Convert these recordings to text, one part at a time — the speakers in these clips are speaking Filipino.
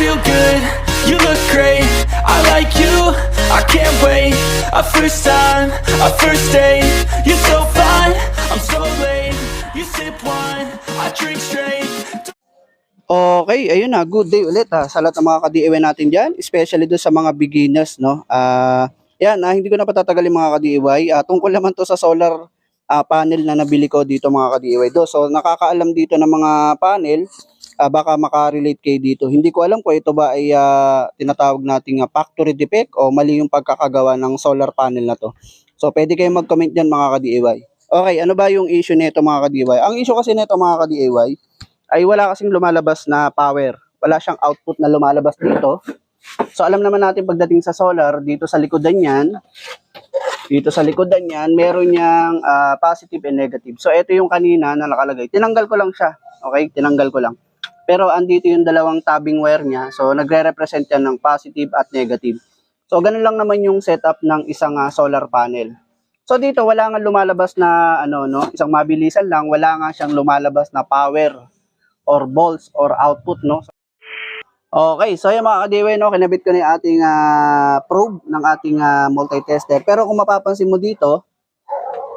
feel good, you look great. I like you, I can't wait. A first time, a first date. You're so fine, I'm so late. You sip wine, I drink straight. Okay, ayun na, good day ulit ha, sa lahat ng mga ka-DIY natin dyan, especially doon sa mga beginners, no? Ah, yan, ah, hindi ko na patatagalin mga ka-DIY. Ah, tungkol naman to sa solar ah, panel na nabili ko dito mga ka-DIY. Do, so nakakaalam dito ng mga panel, ah, baka makarelate kayo dito. Hindi ko alam kung ito ba ay ah, tinatawag nating ah, factory defect o mali yung pagkakagawa ng solar panel na to. So pwede kayong mag-comment dyan mga ka-DIY. Okay, ano ba yung issue nito mga ka-DIY? Ang issue kasi nito mga ka-DIY, ay wala kasing lumalabas na power. Wala siyang output na lumalabas dito. So alam naman natin pagdating sa solar, dito sa likodan niyan, dito sa likodan niyan, meron niyang ah, positive and negative. So ito yung kanina na nakalagay. Tinanggal ko lang siya. Okay, tinanggal ko lang. Pero andito yung dalawang tabbing wire niya. So nagre-represent yan ng positive at negative. So ganun lang naman yung setup ng isang ah, solar panel. So dito wala nga lumalabas na ano no, isang mabilisan lang, wala nga siyang lumalabas na power or volts or output no. Okay, so yung mga kadiway no, kinabit ko na yung ating ah, probe ng ating ah, multi-tester. Pero kung mapapansin mo dito,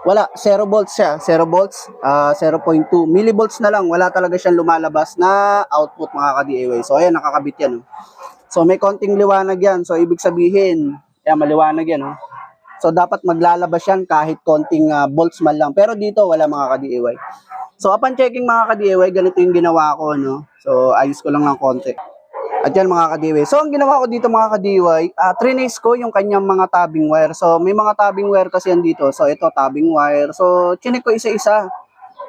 wala, 0 volts siya, 0 volts, ah, 0.2 millivolts na lang, wala talaga siyang lumalabas na output mga ka-DIY. So ayan, nakakabit yan. oh. So may konting liwanag yan, so ibig sabihin, yan, maliwanag yan. Oh. So dapat maglalabas yan kahit konting ah, volts man lang. Pero dito wala mga ka-DIY. So upon checking mga ka-DIY, ganito yung ginawa ko, no? So ayos ko lang ng konti. At yan mga ka-DIY. So ang ginawa ko dito mga ka-DIY, uh, trinace ko yung kanyang mga tabbing wire. So may mga tabbing wire kasi yan dito. So ito tabbing wire. So chinik ko isa-isa.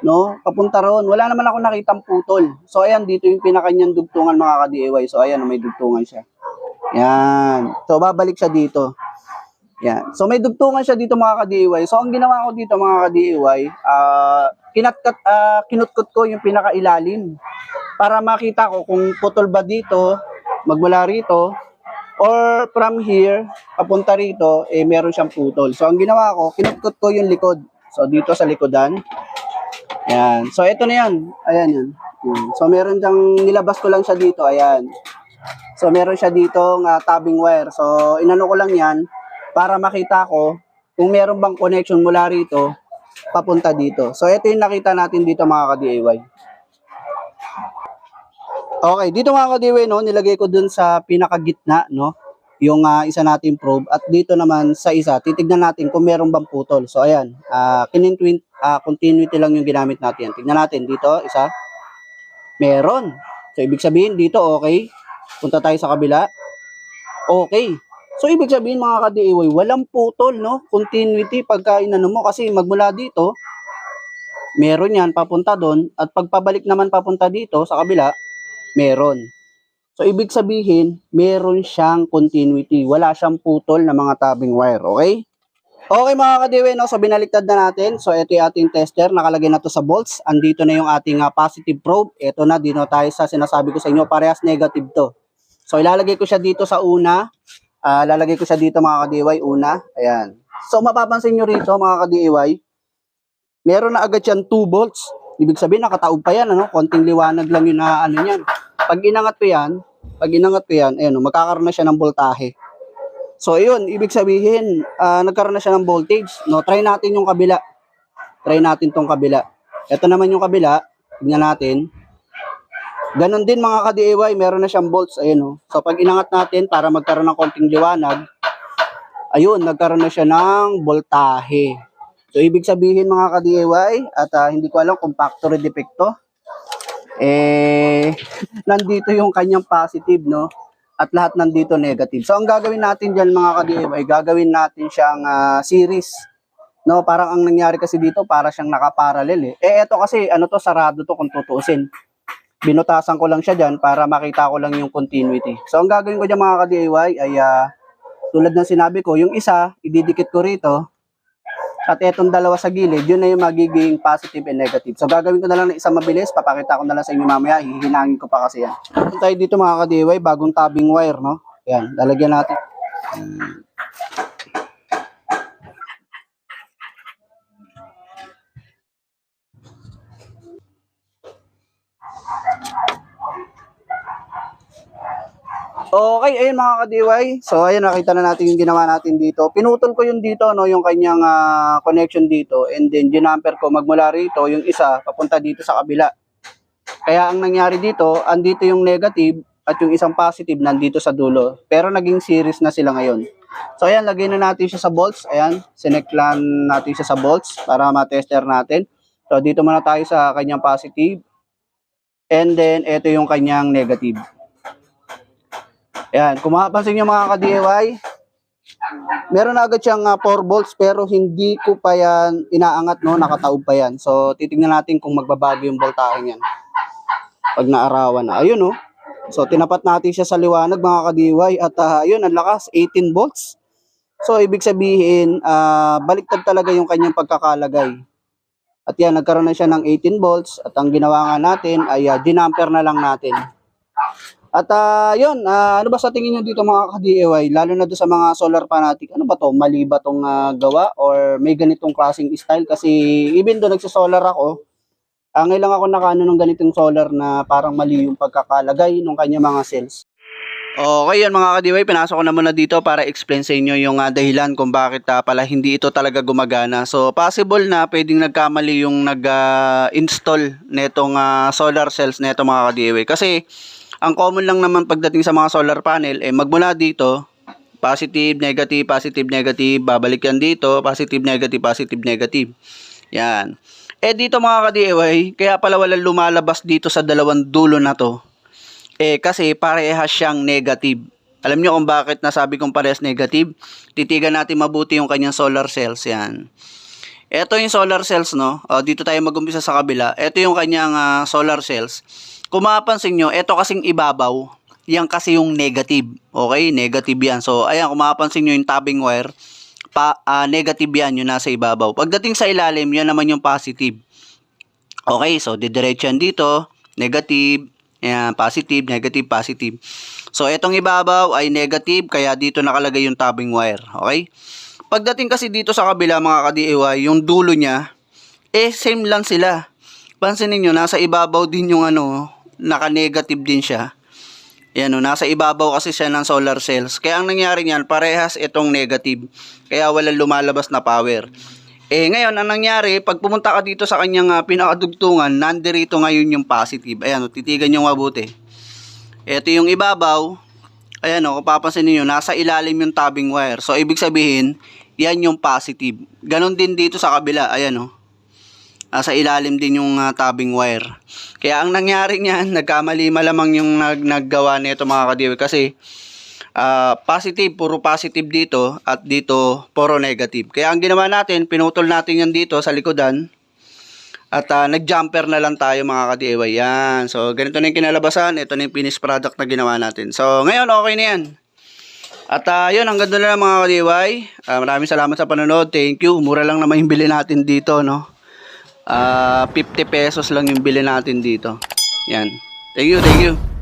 No, papunta ron. Wala naman ako nakitang putol. So ayan dito yung pinakanyang dugtungan mga ka-DIY. So ayan may dugtungan siya. Yan. So babalik siya dito. Yan. So may dugtungan siya dito mga ka-DIY. So ang ginawa ko dito mga ka-DIY, ah kinatkat ah, kinutkot ko yung pinakailalim para makita ko kung putol ba dito, magmula rito, or from here, papunta rito, eh meron siyang putol. So ang ginawa ko, kinutkot ko yung likod. So dito sa likodan. Yan. So ito na yan. Ayan yan. So meron siyang, nilabas ko lang siya dito. Ayan. So meron siya dito ng tabbing wire. So inano ko lang yan para makita ko kung meron bang connection mula rito papunta dito. So ito yung nakita natin dito mga ka-DIY. Okay, dito mga ka-DIY no, nilagay ko dun sa pinakagitna no, yung ah, isa nating probe at dito naman sa isa titignan natin kung meron bang putol. So ayan, ah kinintuin ah, continuity lang yung ginamit natin. Tignan natin dito, isa. Meron. So ibig sabihin dito okay. Punta tayo sa kabila. Okay. So ibig sabihin mga ka-DIY, walang putol no, continuity pagka inano mo kasi magmula dito meron yan papunta doon at pagpabalik naman papunta dito sa kabila meron. So ibig sabihin, meron siyang continuity. Wala siyang putol na mga tabbing wire, okay? Okay mga kadiwe, no? so binaliktad na natin. So ito yung ating tester, nakalagay na to sa volts. Andito na yung ating ah, positive probe. Ito na, dino tayo sa sinasabi ko sa inyo, parehas negative to. So ilalagay ko siya dito sa una. Ah, lalagay ko siya dito mga ka-DIY, una. Ayan. So mapapansin nyo rito mga ka-DIY, meron na agad yan 2 volts. Ibig sabihin nakataob pa yan, ano? Konting liwanag lang yun na ano yan. Pag inangat ko yan, pag inangat ko yan, ayun, magkakaroon na siya ng voltahe. So ayun, ibig sabihin, ah, nagkaroon na siya ng voltage. No, try natin yung kabila. Try natin tong kabila. Ito naman yung kabila. Tingnan natin. Ganon din mga ka-DIY, meron na siyang volts. Ayun, oh. So pag inangat natin para magkaroon ng konting liwanag, ayun, nagkaroon na siya ng voltahe. So, ibig sabihin mga ka-DIY, at ah, hindi ko alam kung factory defect to, eh, nandito yung kanyang positive, no? At lahat nandito negative. So, ang gagawin natin dyan mga ka-DIY, gagawin natin siyang ah, series. No, parang ang nangyari kasi dito, para siyang nakaparallel eh. Eh, eto kasi, ano to, sarado to kung tutuusin. Binutasan ko lang siya dyan para makita ko lang yung continuity. So, ang gagawin ko dyan mga ka-DIY ay, ah, tulad ng sinabi ko, yung isa, ididikit ko rito, at etong dalawa sa gilid, yun na yung magiging positive and negative. So gagawin ko na lang ng isang mabilis, papakita ko na lang sa inyo mamaya, hihinangin ko pa kasi yan. Punta tayo dito mga ka-DIY, bagong tabbing wire, no? Yan, lalagyan natin. Hmm. Okay, ayun mga ka-DIY. So ayun nakita na natin yung ginawa natin dito. Pinutol ko yung dito no, yung kanyang ah, connection dito and then ginamper ko magmula rito yung isa papunta dito sa kabila. Kaya ang nangyari dito, andito yung negative at yung isang positive nandito sa dulo. Pero naging series na sila ngayon. So ayan, lagay na natin siya sa bolts. Ayan, sineklan natin siya sa bolts para ma-tester natin. So dito muna tayo sa kanyang positive. And then, ito yung kanyang negative. Ayan, kung makapansin nyo mga ka-DIY, meron agad siyang 4 volts pero hindi ko pa yan inaangat, no? nakataob pa yan. So, titingnan natin kung magbabago yung voltahe niyan. Pag naarawan na. Ayun, no? So, tinapat natin siya sa liwanag mga ka-DIY at ah, ayun, ang lakas, 18 volts. So, ibig sabihin, ah, baliktad talaga yung kanyang pagkakalagay. At yan, nagkaroon na siya ng 18 volts at ang ginawa nga natin ay uh, dinamper na lang natin. At ah, yun, ah, ano ba sa tingin nyo dito mga ka-DIY? Lalo na doon sa mga solar fanatic, ano ba to? Mali ba tong ah, gawa or may ganitong klaseng style? Kasi even doon nagsisolar ako, ang ilang ako nakaano ng ganitong solar na parang mali yung pagkakalagay ng kanya mga cells. Okay yun mga kadiway, pinasok ko na muna dito para explain sa inyo yung ah, dahilan kung bakit ah, pala hindi ito talaga gumagana. So possible na pwedeng nagkamali yung nag-install netong ah, solar cells neto mga kadiway. Kasi ang common lang naman pagdating sa mga solar panel, eh magmula dito, positive, negative, positive, negative, babalik yan dito, positive, negative, positive, negative. Yan. Eh dito mga ka-DIY, kaya pala walang lumalabas dito sa dalawang dulo na to. Eh kasi parehas siyang negative. Alam niyo kung bakit nasabi kong parehas negative? Titigan natin mabuti yung kanyang solar cells yan. Ito yung solar cells no. O, dito tayo mag-umpisa sa kabila. Ito yung kanyang ah, solar cells. Kung mapapansin nyo, ito kasing ibabaw. Yan kasi yung negative. Okay? Negative yan. So, ayan, kung mapapansin nyo yung tabbing wire, pa, ah, negative yan yung nasa ibabaw. Pagdating sa ilalim, yan naman yung positive. Okay, so didiretso yan dito, negative, ayan, positive, negative, positive. So, itong ibabaw ay negative, kaya dito nakalagay yung tabbing wire. Okay? Pagdating kasi dito sa kabila, mga ka-DIY, yung dulo niya, eh, same lang sila. Pansinin nyo, nasa ibabaw din yung ano, naka-negative din siya. Yan o, nasa ibabaw kasi siya ng solar cells. Kaya ang nangyari niyan, parehas itong negative. Kaya walang lumalabas na power. Eh ngayon, ang nangyari, pag pumunta ka dito sa kanyang uh, pinakadugtungan, nandirito ngayon yung positive. Ayan o, titigan nyo mabuti. Ito yung ibabaw. Ayan o, kung papansin niyo nasa ilalim yung tabbing wire. So, ibig sabihin, yan yung positive. Ganon din dito sa kabila. Ayan o. Nasa ilalim din yung uh, tabbing wire. Kaya ang nangyari niyan, nagkamali malamang yung nag naggawa nito mga kadiwi kasi ah, positive, puro positive dito at dito puro negative. Kaya ang ginawa natin, pinutol natin yan dito sa likodan at ah, nag-jumper na lang tayo mga ka-DIY. Yan. So, ganito na yung kinalabasan. Ito na yung finished product na ginawa natin. So, ngayon okay na yan. At uh, yun, hanggang doon na lang mga ka-DIY. Ah, maraming salamat sa panonood. Thank you. Mura lang naman yung bili natin dito, no? Ah, 50 pesos lang yung bili natin dito. Yan. Thank you, thank you.